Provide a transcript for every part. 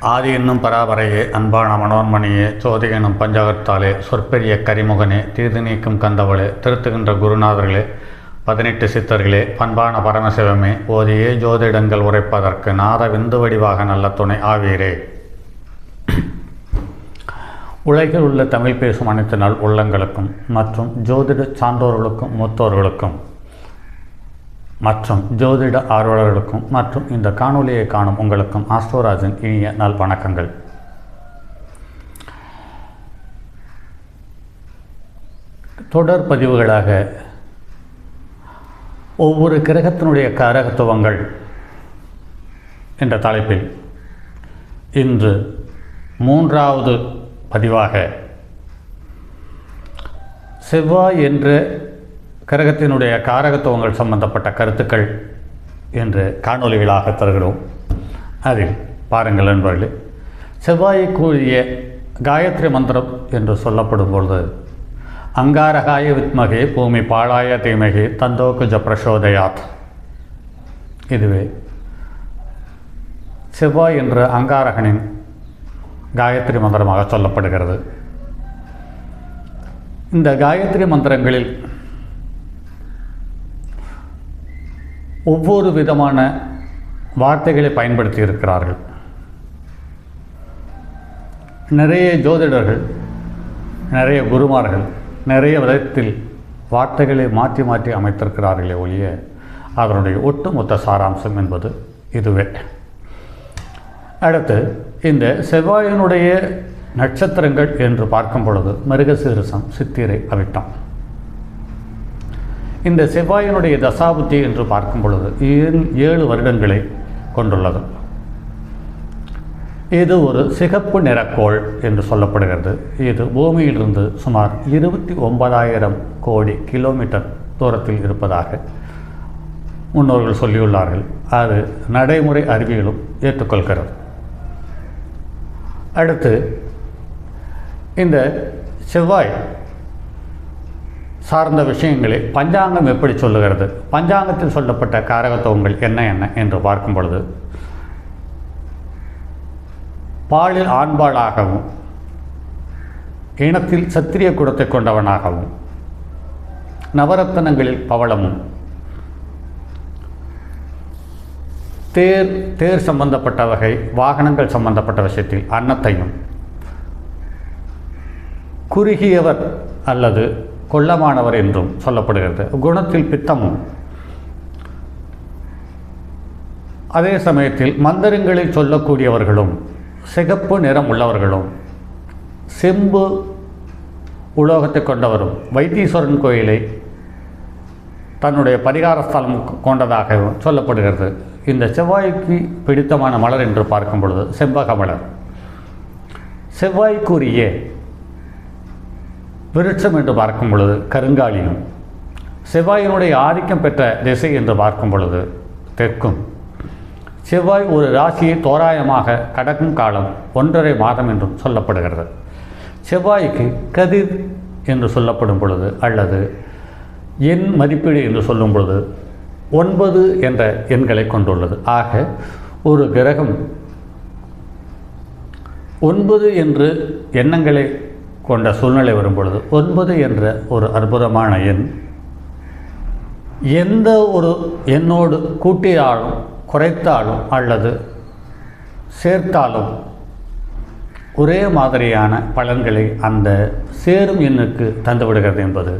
ஆதி என்னும் பராபரையே அன்பான மனோன்மணியே சோதி என்னும் பஞ்சகத்தாலே சொற்பெரிய கரிமுகனே தீது நீக்கும் கந்தவளே திருத்துகின்ற குருநாதர்களே பதினெட்டு சித்தர்களே பண்பான பரமசிவமே ஓதியே ஜோதிடங்கள் உரைப்பதற்கு நாத விந்து வடிவாக நல்ல துணை ஆவீரே. உலகில் உள்ள தமிழ் பேசும் அனைத்து நாள் உள்ளங்களுக்கும் மற்றும் ஜோதிட சான்றோர்களுக்கும் மூத்தோர்களுக்கும் மற்றும் ஜோதிட ஆர்வலர்களுக்கும் மற்றும் இந்த காணொலியை காணும் உங்களுக்கும் ஆஸ்ட்ரோராஜின் இனிய நல் வணக்கங்கள். தொடர் பதிவுகளாக ஒவ்வொரு கிரகத்தினுடைய கரகத்துவங்கள் என்ற தலைப்பில் இன்று மூன்றாவது பதிவாக செவ்வாய் என்ற கரகத்தினுடைய காரகத்துவங்கள் சம்பந்தப்பட்ட கருத்துக்கள் என்று காணொலிகளாக தருகிறோம். அதில் பாருங்கள் நண்பர்களே செவ்வாயை கூறிய காயத்ரி மந்திரம் என்று சொல்லப்படும் பொழுது அங்காரகாய வித்மகே பூமி பாழாய தீமகே தந்தோகுஜ பிரசோதயாத். இதுவே செவ்வாய் என்ற அங்காரகனின் காயத்ரி மந்திரமாக சொல்லப்படுகிறது. இந்த காயத்ரி மந்திரங்களில் ஒவ்வொரு விதமான வார்த்தைகளை பயன்படுத்தி இருக்கிறார்கள் நிறைய ஜோதிடர்கள் நிறைய குருமார்கள் நிறைய விதத்தில் வார்த்தைகளை மாற்றி மாற்றி அமைத்திருக்கிறார்களே ஒழிய அதனுடைய ஒட்டுமொத்த சாராம்சம் என்பது இதுவே. அடுத்து இந்த செவ்வாயினுடைய நட்சத்திரங்கள் என்று பார்க்கும் பொழுது மிருகசீரசம் சித்திரை அவிட்டம். இந்த செவ்வாயினுடைய தசாபுத்தி என்று பார்க்கும் பொழுது ஏழு ஏழு வருடங்களை கொண்டுள்ளது. இது ஒரு சிகப்பு நிறக்கோள் என்று சொல்லப்படுகிறது. இது பூமியிலிருந்து சுமார் இருபத்தி ஒன்பதாயிரம் கோடி கிலோமீட்டர் தூரத்தில் இருப்பதாக முன்னோர்கள் சொல்லியுள்ளார்கள். அது நடைமுறை அறிவியலும் ஏற்றுக்கொள்கிறது. அடுத்து இந்த செவ்வாய் சார்ந்த விஷயங்களை பஞ்சாங்கம் எப்படி சொல்லுகிறது? பஞ்சாங்கத்தில் சொல்லப்பட்ட காரகத்துவங்கள் என்ன என்ன என்று பார்க்கும் பொழுது பாலில் ஆண்பாளாகவும் இனத்தில் சத்திரிய குடத்தை கொண்டவனாகவும் நவரத்தனங்களில் பவளமும் தேர் தேர் சம்பந்தப்பட்ட வகை வாகனங்கள் சம்பந்தப்பட்ட விஷயத்தில் அன்னத்தையும் குறுகியவர் அல்லது கொள்ளமானவர் என்றும் சொல்லப்படுகிறது. குணத்தில் பித்தமும். அதே சமயத்தில் மந்திரங்களில் சொல்லக்கூடியவர்களும் சிகப்பு நிறம் உள்ளவர்களும் செம்பு உலோகத்தை கொண்டவரும் வைத்தீஸ்வரன் கோயிலை தன்னுடைய பரிகார ஸ்தலம் கொண்டதாகவும் சொல்லப்படுகிறது. இந்த செவ்வாய்க்கு பிடித்தமான மலர் என்று பார்க்கும் பொழுது செவ்வக மலர் செவ்வாய்க்குரிய விருட்சம் என்று பார்க்கும் பொழுது கருங்காலியும் செவ்வாயினுடைய ஆதிக்கம் பெற்ற திசை என்று பார்க்கும் பொழுது தெற்கும். செவ்வாய் ஒரு ராசியை தோராயமாக கடக்கும் காலம் ஒன்றரை மாதம் என்றும் சொல்லப்படுகிறது. செவ்வாய்க்கு கதிர் என்று சொல்லப்படும் பொழுது அல்லது எண் மதிப்பீடு என்று சொல்லும் பொழுது ஒன்பது என்ற எண்களை கொண்டுள்ளது. ஆக ஒரு கிரகம் ஒன்பது என்று எண்ணங்களை கொண்ட சூழ்நிலை வரும் பொழுது ஒன்பது என்ற ஒரு அற்புதமான எண் எந்த ஒரு எண்ணோடு கூட்டியாலும் குறைத்தாலும் அல்லது சேர்த்தாலும் ஒரே மாதிரியான பலன்களை அந்த சேரும் எண்ணுக்கு தந்துவிடுகிறது என்பது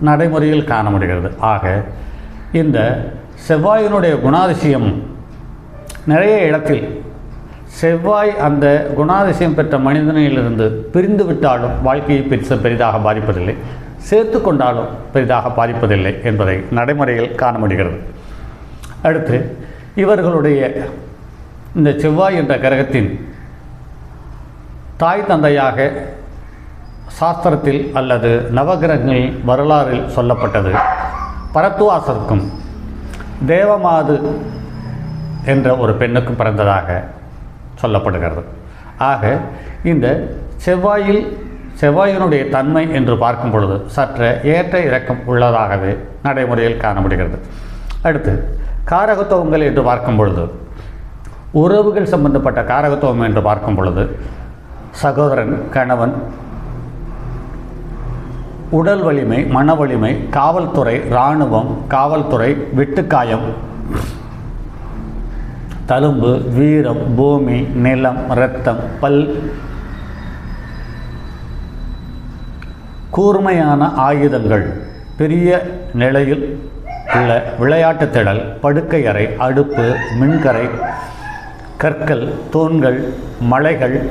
நடைமுறையில் காண முடிகிறது. ஆக இந்த செவ்வாயினுடைய குணாதிசயம் நிறைய இடத்தில் செவ்வாய் அந்த குணாதிசயம் பெற்ற மனிதனிலிருந்து பிரிந்து விட்டாலும் வாழ்க்கையை பெற்ற பெரிதாக பாதிப்பதில்லை. சேர்த்து கொண்டாலும் பெரிதாக பாதிப்பதில்லை என்பதை நடைமுறையில் காண முடிகிறது அடுத்து இவர்களுடைய இந்த செவ்வாய் என்ற கிரகத்தின் தாய் தந்தையாக சாஸ்திரத்தில் அல்லது நவகிரகங்களின் வரலாறில் சொல்லப்பட்டது. பரத்துவாசருக்கும் தேவமாது என்ற ஒரு பெண்ணுக்கும் பிறந்ததாக சொல்லப்படுகிறது. ஆக இந்த செவ்வாயில் செவ்வாயினுடைய தன்மை என்று பார்க்கும் பொழுது சற்ற ஏற்ற இறக்கம் உள்ளதாகவே நடைமுறையில் காணப்படுகிறது. அடுத்து காரகத்துவங்கள் என்று பார்க்கும் பொழுது உறவுகள் சம்பந்தப்பட்ட காரகத்துவம் என்று பார்க்கும் பொழுது சகோதரன் கணவன் உடல் வலிமை மன வலிமை காவல்துறை இராணுவம் காவல்துறை வெட்டுக்காயம் தழும்பு வீரம் பூமி நிலம் இரத்தம் பல். கூர்மையான ஆயுதங்கள். பெரிய நிலையில் உள்ள விளையாட்டு திடல் படுக்கை அறை அடுப்பு மின்கரை கற்கள் தூண்கள் மலைகள்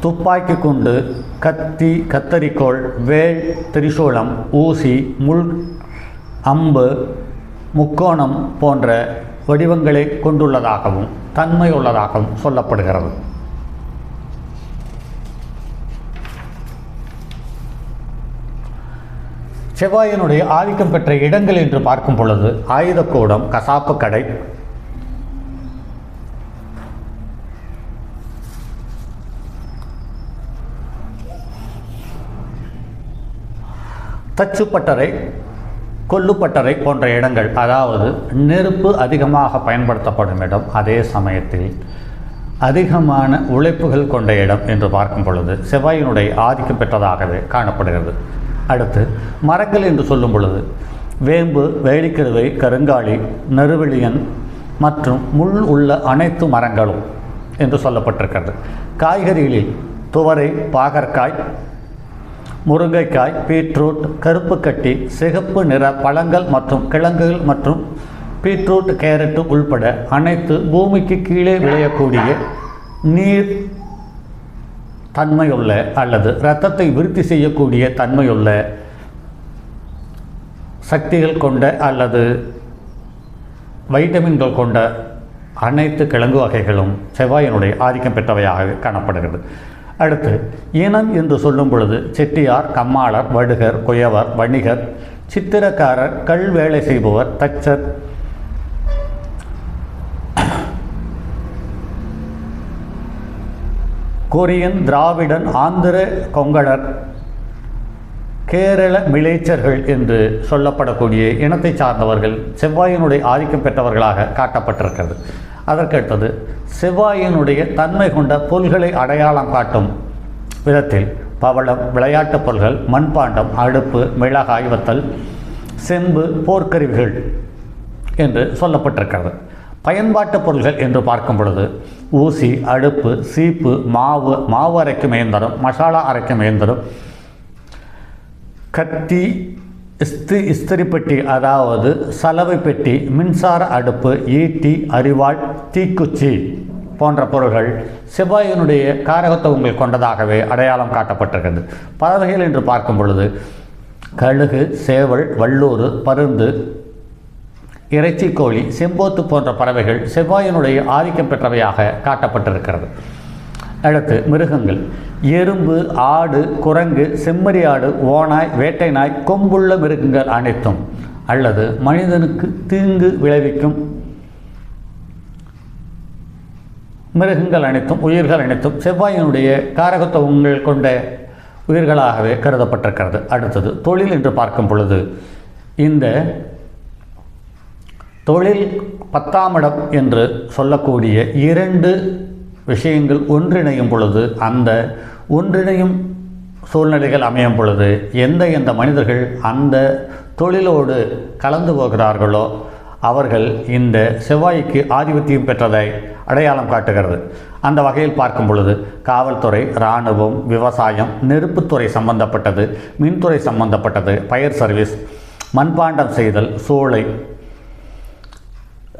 துப்பாக்கி குண்டு கத்தி கத்தரிக்கோள் வேல் திரிசூலம் ஊசி முள் அம்பு முக்கோணம் போன்ற வடிவங்களை கொண்டுள்ளதாகவும் தன்மையுள்ளதாகவும் சொல்லப்படுகிறது. செவ்வாயினுடைய ஆதிக்கம் பெற்ற இடங்கள் என்று பார்க்கும் பொழுது ஆயுதக்கூடம் கசாப்பு கடை தச்சுப்பட்டறை கொல்லுப்பட்டறை போன்ற இடங்கள் அதாவது நெருப்பு அதிகமாக பயன்படுத்தப்படும் இடம் அதே சமயத்தில் அதிகமான உழைப்புகள் கொண்ட இடம் என்று பார்க்கும் பொழுது செவ்வாயினுடைய ஆதிக்கம் பெற்றதாகவே காணப்படுகிறது. அடுத்து மரங்கள் என்று சொல்லும் பொழுது வேம்பு வேலிக்கருவை கருங்காலி நறுவெளியன் மற்றும் முள் உள்ள அனைத்து மரங்களும் என்று சொல்லப்பட்டிருக்கிறது. காய்கறிகளில் துவரை பாகற்காய் முருங்கைக்காய் பீட்ரூட் கருப்பு கட்டி சிகப்பு நிற பழங்கள் மற்றும் கிழங்குகள் மற்றும் பீட்ரூட் கேரட்டு உள்பட அனைத்து பூமிக்கு கீழே விளையக்கூடிய நீர் தன்மையுள்ள அல்லது இரத்தத்தை விருத்தி செய்யக்கூடிய தன்மையுள்ள சக்திகள் கொண்ட அல்லது வைட்டமின்கள் கொண்ட அனைத்து கிழங்கு வகைகளும் செவ்வாயினுடைய ஆதிக்கம் பெற்றவையாக காணப்படுகிறது. அடுத்து இனம் என்று சொல்லும் பொழுது செட்டியார் கம்மாளர் வடுகர் குயவர் வணிகர் சித்திரக்காரர் கல் வேலை செய்பவர் தச்சர். கொரியன் திராவிடன் ஆந்திர கொங்கணர் கேரள மிலேச்சர்கள் என்று சொல்லப்படக்கூடிய இனத்தை சார்ந்தவர்கள் செவ்வாயினுடைய ஆதிக்கம் பெற்றவர்களாக காட்டப்பட்டிருக்கிறது. அதற்கடுத்தது செவ்வாயினுடைய தன்மை கொண்ட பொருள்களை அடையாளம் காட்டும் விதத்தில் பவளம் விளையாட்டுப் பொருள்கள் மண்பாண்டம் அடுப்பு மிளகாய் வத்தல் செம்பு போர்க்கருவிகள் என்று சொல்லப்பட்டிருக்கிறது. பயன்பாட்டு பொருள்கள் என்று பார்க்கும் பொழுது ஊசி அடுப்பு சீப்பு மாவு மாவு அரைக்கும் இயந்திரம் மசாலா அரைக்கும் இயந்திரம் கத்தி இஸ்தி இஸ்திரி பெட்டி அதாவது சலவை பெட்டி மின்சார அடுப்பு ஈட்டி அரிவாள் தீக்குச்சி போன்ற பொருள்கள் செவ்வாயினுடைய காரகத்துவங்கள் கொண்டதாகவே அடையாளம் காட்டப்பட்டிருக்கிறது. பறவைகள் என்று பார்க்கும் பொழுது கழுகு சேவல் வல்லூர் பருந்து இறைச்சி கோழி செம்போத்து போன்ற பறவைகள் செவ்வாயினுடைய ஆதிக்கம் பெற்றவையாக காட்டப்பட்டிருக்கிறது. அடுத்து மிருகங்கள். எறும்பு ஆடு குரங்கு செம்மறி ஆடு ஓனாய் வேட்டை நாய் கொம்புள்ள மிருகங்கள் அனைத்தும் அல்லது மனிதனுக்கு தீங்கு விளைவிக்கும் மிருகங்கள் அனைத்தும் உயிர்கள் அனைத்தும் செவ்வாயினுடைய காரகத்துவங்கள் கொண்ட உயிர்களாகவே கருதப்பட்டிருக்கிறது. அடுத்தது தொழில் என்று பார்க்கும் பொழுது இந்த தொழில் பத்தாம் இடம் என்று சொல்லக்கூடிய இரண்டு விஷயங்கள் ஒன்றிணையும் பொழுது அந்த ஒன்றிணையும் சூழ்நிலைகள் அமையும் பொழுது எந்த எந்த மனிதர்கள் அந்த தொழிலோடு கலந்து போகிறார்களோ அவர்கள் இந்த செவ்வாய்க்கு ஆதிபத்தியம் பெற்றதை அடையாளம் காட்டுகிறது. அந்த வகையில் பார்க்கும் பொழுது காவல்துறை இராணுவம் விவசாயம் நெருப்புத்துறை சம்பந்தப்பட்டது மின்துறை சம்பந்தப்பட்டது பயிர் சர்வீஸ் மண்பாண்டம் செய்தல் சோலை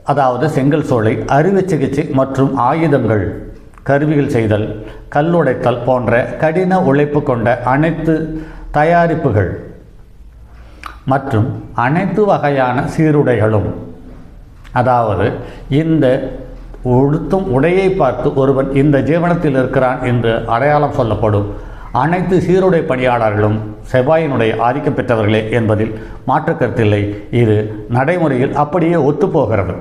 அதாவது செங்கல் சோலை அறுவை சிகிச்சை மற்றும் ஆயுதங்கள் கருவிகள் செய்தல் கல்லுடைத்தல் போன்ற கடின உழைப்பு கொண்ட அனைத்து தயாரிப்புகள் மற்றும் அனைத்து வகையான சீருடைகளும் அதாவது இந்த உடுத்தும் உடையை பார்த்து ஒருவன் இந்த ஜீவனத்தில் இருக்கிறான் என்று அடையாளம் சொல்லப்படும் அனைத்து சீருடை பணியாளர்களும் செவ்வாயினுடைய ஆதிக்கம் பெற்றவர்களே என்பதில் மாற்று கருத்தில்லை இது நடைமுறையில் அப்படியே ஒத்துப்போகிறது.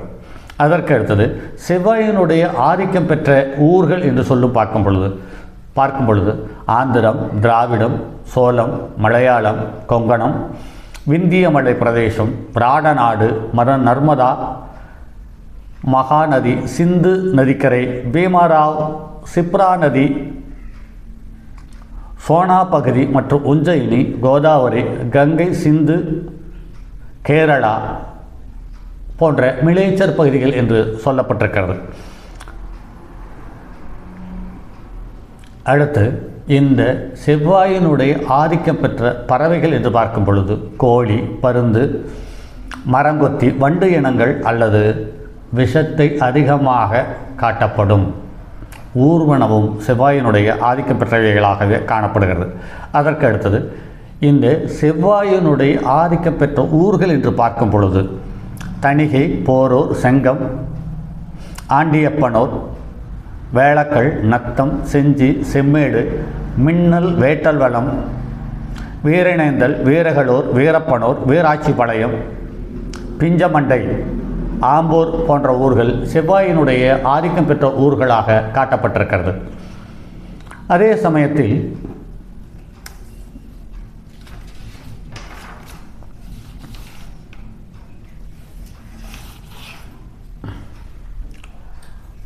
அதற்கு அடுத்தது செவ்வாயினுடைய ஆதிக்கம் பெற்ற ஊர்கள் என்று சொல்லும் பார்க்கும் பொழுது பார்க்கும் பொழுது ஆந்திரம் திராவிடம் சோளம் மலையாளம் கொங்கணம் விந்திய மலை பிரதேசம் பிராடநாடு மர நர்மதா மகாநதி சிந்து நதிக்கரை பீமாராவ் சிப்ரா நதி சோனா பகுதி மற்றும் உஞ்சயினி கோதாவரி கங்கை சிந்து கேரளா போன்ற மிலேச்சர் பகுதிகள் என்று சொல்லப்பட்டிருக்கிறது. அடுத்து இந்த செவ்வாயினுடைய ஆதிக்கம் பெற்ற பறவைகள் என்று பார்க்கும் பொழுது கோழி பருந்து மரங்கொத்தி வண்டு இனங்கள் அல்லது விஷத்தை அதிகமாக காட்டப்படும் ஊர்வனமும் செவ்வாயினுடைய ஆதிக்கம் பெற்றவைகளாகவே காணப்படுகிறது. அதற்கு அடுத்தது இந்த செவ்வாயினுடைய ஆதிக்கம் பெற்ற ஊர்கள் என்று பார்க்கும் பொழுது தணிகை போரூர் செங்கம் ஆண்டியப்பனூர் வேளக்கல் நத்தம் செஞ்சி செம்மேடு மின்னல் வேட்டல் வளம் வீரிணைந்தல் வீரகளூர் வீரப்பனூர் வீராட்சிபாளையம் பிஞ்சமண்டை ஆம்பூர் போன்ற ஊர்கள் செவ்வாயினுடைய ஆதிக்கம் பெற்ற ஊர்களாக காட்டப்பட்டிருக்கிறது. அதே சமயத்தில்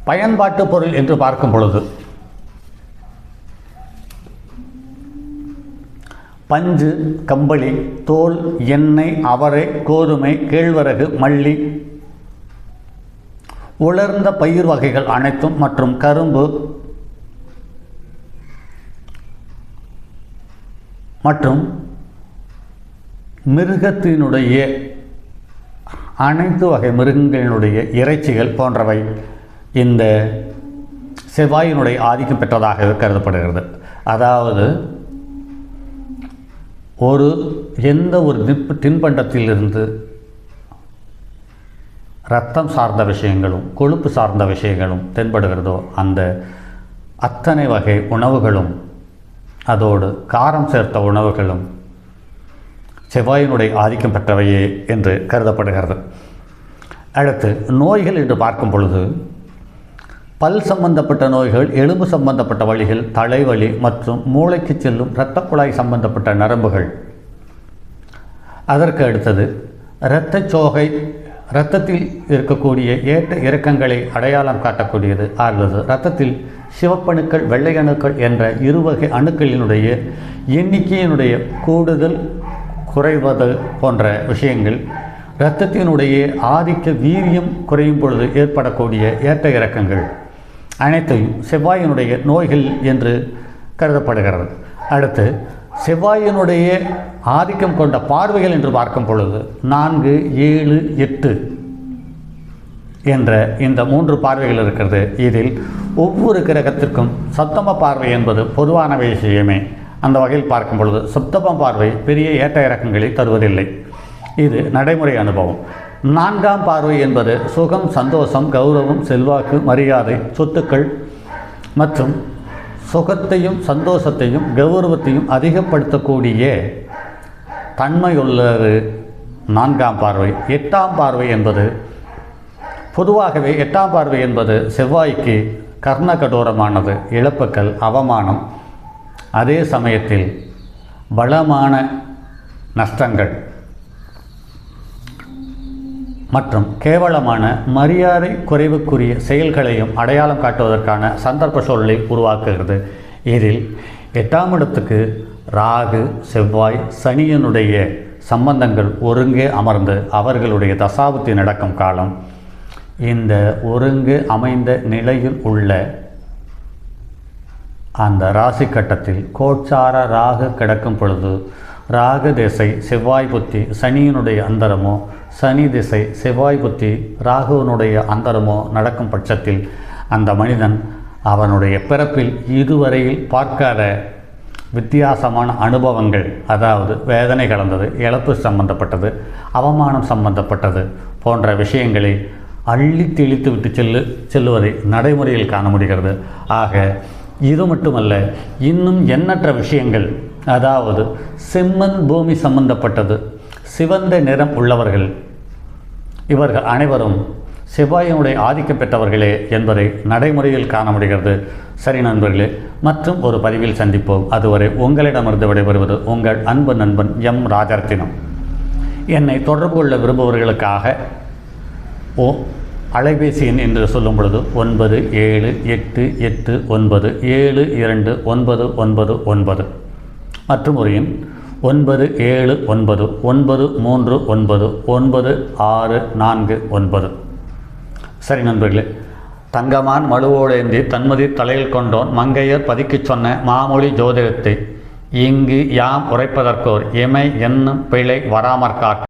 பயன்பாட்டு பொருள் என்று பார்க்கும் பொழுது பஞ்சு கம்பளி தோல் எண்ணெய் அவரை கோதுமை கேழ்வரகு மல்லி உலர்ந்த பயிர் வகைகள் அனைத்தும் மற்றும் கரும்பு மற்றும் மிருகத்தினுடைய அனைத்து வகை மிருகங்களினுடைய இறைச்சிகள் போன்றவை இந்த செவ்வாயினுடைய ஆதிக்கம் பெற்றதாக கருதப்படுகிறது. அதாவது ஒரு எந்த ஒரு நிற்பு தின்பண்டத்திலிருந்து ரத்தம் சார்ந்த விஷயங்களும் கொழுப்பு சார்ந்த விஷயங்களும் தென்படுகிறதோ அந்த அத்தனை வகை உணவுகளும் அதோடு காரம் சேர்த்த உணவுகளும் செவ்வாயினுடைய ஆதிக்கம் பெற்றவையே என்று கருதப்படுகிறது. அடுத்து நோய்கள் என்று பார்க்கும் பொழுது பல் சம்பந்தப்பட்ட நோய்கள் எலும்பு சம்பந்தப்பட்ட வழிகள் தலைவலி மற்றும் மூளைக்கு செல்லும் இரத்த குழாய் சம்பந்தப்பட்ட நரம்புகள். அதற்கு அடுத்தது இரத்தச்சோகை இரத்தத்தில் இருக்கக்கூடிய ஏற்ற இறக்கங்களை அடையாளம் காட்டக்கூடியது. அல்லது இரத்தத்தில் சிவப்பணுக்கள் வெள்ளை அணுக்கள் என்ற இருவகை அணுக்களினுடைய எண்ணிக்கையினுடைய கூடுதல் குறைவது போன்ற விஷயங்கள் இரத்தத்தினுடைய ஆதிக்க வீரியம் குறையும் பொழுது ஏற்படக்கூடிய ஏற்ற இறக்கங்கள். அனைத்தையும் செவ்வாயினுடைய நோய்கள் என்று கருதப்படுகிறது. அடுத்து செவ்வாயினுடைய ஆதிக்கம் கொண்ட பார்வைகள் என்று பார்க்கும் பொழுது நான்கு ஏழு எட்டு என்ற இந்த மூன்று பார்வைகள் இருக்கிறது. இதில் ஒவ்வொரு கிரகத்திற்கும் சப்தம பார்வை என்பது பொதுவான விஷயமே அந்த வகையில் பார்க்கும் பொழுது சப்தம பார்வை பெரிய ஏற்ற இறக்கங்களை தருவதில்லை. இது நடைமுறை அனுபவம். நான்காம் பார்வை என்பது சுகம் சந்தோஷம் கௌரவம் செல்வாக்கு மரியாதை சொத்துக்கள் மற்றும் சுகத்தையும் சந்தோஷத்தையும் கௌரவத்தையும் அதிகப்படுத்தக்கூடிய தன்மையுள்ளது நான்காம் பார்வை. எட்டாம் பார்வை என்பது பொதுவாகவே எட்டாம் பார்வை என்பது செவ்வாய்க்கு கர்ண கடோரமானது இழப்புக்கள் அவமானம். அதே சமயத்தில் பலமான நஷ்டங்கள். மற்றும் கேவலமான மரியாதை குறைவுக்குரிய செயல்களையும் அடையாளம் காட்டுவதற்கான சந்தர்ப்ப சூழலை உருவாக்குகிறது. இதில் எட்டாம் இடத்துக்கு ராகு செவ்வாய் சனியனுடைய சம்பந்தங்கள் ஒருங்கே அமர்ந்து அவர்களுடைய தசாபுத்தி நடக்கும் காலம். இந்த ஒருங்கு அமைந்த நிலையில் உள்ள அந்த ராசி கட்டத்தில் கோச்சார ராகு கிடக்கும் பொழுது ராகு திசை செவ்வாய் புத்தி சனியினுடைய அந்தரமோ சனி திசை செவ்வாய் புத்தி ராகுவனுடைய அந்தரமோ நடக்கும் பட்சத்தில் அந்த மனிதன் அவனுடைய பிறப்பில் இதுவரையில் பார்க்காத வித்தியாசமான அனுபவங்கள் அதாவது வேதனை கலந்தது இழப்பு சம்பந்தப்பட்டது அவமானம் சம்பந்தப்பட்டது போன்ற விஷயங்களை அள்ளி தெளித்து விட்டு செல்லு செல்லுவதை நடைமுறையில் காண முடிகிறது. ஆக இது மட்டுமல்ல இன்னும் எண்ணற்ற விஷயங்கள் அதாவது செம்மண் பூமி சம்பந்தப்பட்டது சிவந்த நிறம் உள்ளவர்கள். இவர்கள் அனைவரும் செவ்வாயினுடைய ஆதிக்கம் பெற்றவர்களே என்பதை நடைமுறையில் காண முடிகிறது. சரி நண்பர்களே மற்றும் ஒரு பதிவில் சந்திப்போம். அதுவரை உங்களிடமிருந்து விடைபெறுவது உங்கள் அன்பு நண்பன் எம் ராஜரத்தினம். என்னை தொடர்பு கொள்ள விரும்புபவர்களுக்காக ஓ அலைபேசி எண் என்று சொல்லும் பொழுது ஒன்பது ஏழு எட்டு எட்டு ஒன்பது ஏழு இரண்டு ஒன்பது ஒன்பது ஒன்பது. மற்றும் ஒரு எண் ஒன்பது ஏழு ஒன்பது ஒன்பது மூன்று ஒன்பது ஒன்பது ஆறு நான்கு ஒன்பது. சரி நண்பர்களே தங்கமான் மழுவோடேந்தி தன்மதி தலையில் கொண்டோன் மங்கையர் பதிக்குச் சொன்ன மாமொழி ஜோதிடத்தை இங்கு யாம் உரைப்பதற்கோர் இமை என்னும் பிழை வராமற்காக்க